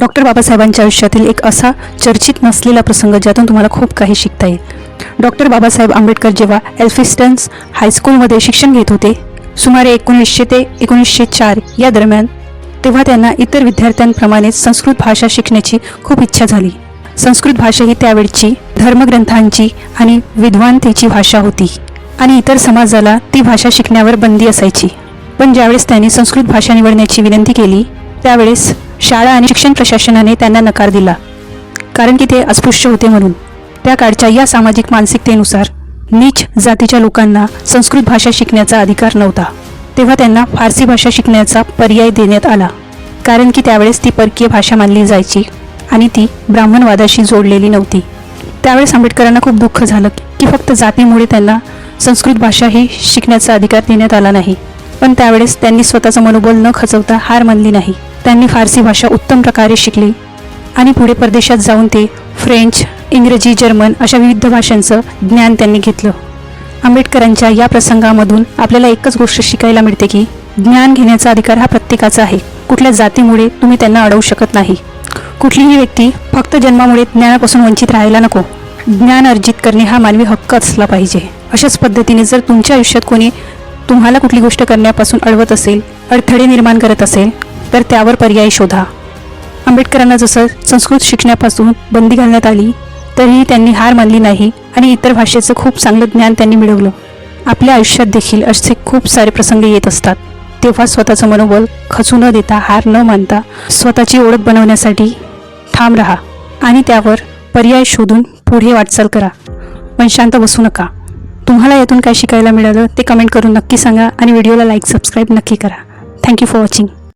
Doctor बाबासाहेबांच्या आयुष्यातील एक असा चर्चित नसलेला प्रसंग ज्यातून तुम्हाला खूप काही शिकता येईल. डॉक्टर बाबासाहेब आंबेडकर जेव्हा एल्फिस्टन्स हायस्कूलमध्ये शिक्षण घेत होते सुमारे एकोणीसशे ते एकोणीसशे चार या दरम्यान तेव्हा त्यांना इतर विद्यार्थ्यांप्रमाणेच संस्कृत भाषा शिकण्याची खूप इच्छा झाली. संस्कृत भाषा ही त्यावेळची धर्मग्रंथांची आणि विद्वानतेची भाषा होती आणि इतर समाजाला ती भाषा शिकण्यावर बंदी असायची. पण ज्यावेळेस त्यांनी संस्कृत भाषा निवडण्याची विनंती केली त्यावेळेस शाळा आणि शिक्षण प्रशासनाने त्यांना नकार दिला. कारण की ते अस्पृश्य होते म्हणून. त्या काळच्या या सामाजिक मानसिकतेनुसार नीच जातीच्या लोकांना संस्कृत भाषा शिकण्याचा अधिकार नव्हता. तेव्हा त्यांना फारसी भाषा शिकण्याचा पर्याय देण्यात आला. कारण की त्यावेळेस ती परकीय भाषा मानली जायची आणि ती ब्राह्मणवादाशी जोडलेली नव्हती. त्यावेळेस आंबेडकरांना खूप दुःख झालं की फक्त जातीमुळे त्यांना संस्कृत भाषा ही शिकण्याचा अधिकार देण्यात आला नाही. पण त्यावेळेस त्यांनी स्वतःचं मनोबल न खचवता हार मानली नाही. त्यांनी फारसी भाषा उत्तम प्रकारे शिकली. आणि पुढे परदेशात जाऊन ते फ्रेंच इंग्रजी जर्मन अशा विविध भाषांचं ज्ञान त्यांनी घेतलं. आंबेडकरांच्या या प्रसंगामधून आपल्याला एकच गोष्ट शिकायला मिळते की ज्ञान घेण्याचा अधिकार हा प्रत्येकाचा आहे. कुठल्या जातीमुळे तुम्ही त्यांना अडवू शकत नाही. कुठलीही व्यक्ती फक्त जन्मामुळे ज्ञानापासून वंचित राहायला नको. ज्ञान अर्जित करणे हा मानवी हक्क असला पाहिजे. अशाच पद्धतीने जर तुमच्या आयुष्यात कोणी तुम्हाला कुठली गोष्ट करण्यापासून अडवत असेल अडथळे निर्माण करत असेल तर त्यावर पर्याय शोधा. आंबेडकरांना जसं संस्कृत शिकण्यापासून बंदी घालण्यात आली तरीही त्यांनी हार मानली नाही आणि इतर भाषेचं खूप चांगलं ज्ञान त्यांनी मिळवलं. आपल्या आयुष्यात देखील असे खूप सारे प्रसंग येत असतात. तेव्हा स्वतःचं मनोबल खचू न देता हार न मानता स्वतःची ओळख बनवण्यासाठी ठाम राहा आणि त्यावर पर्याय शोधून पुढे वाटचाल करा. पण शांत बसू नका. तुम्हाला यातून काय शिकायला मिळालं ते कमेंट करून नक्की सांगा आणि व्हिडिओला लाईक सबस्क्राईब नक्की करा. Thank you for watching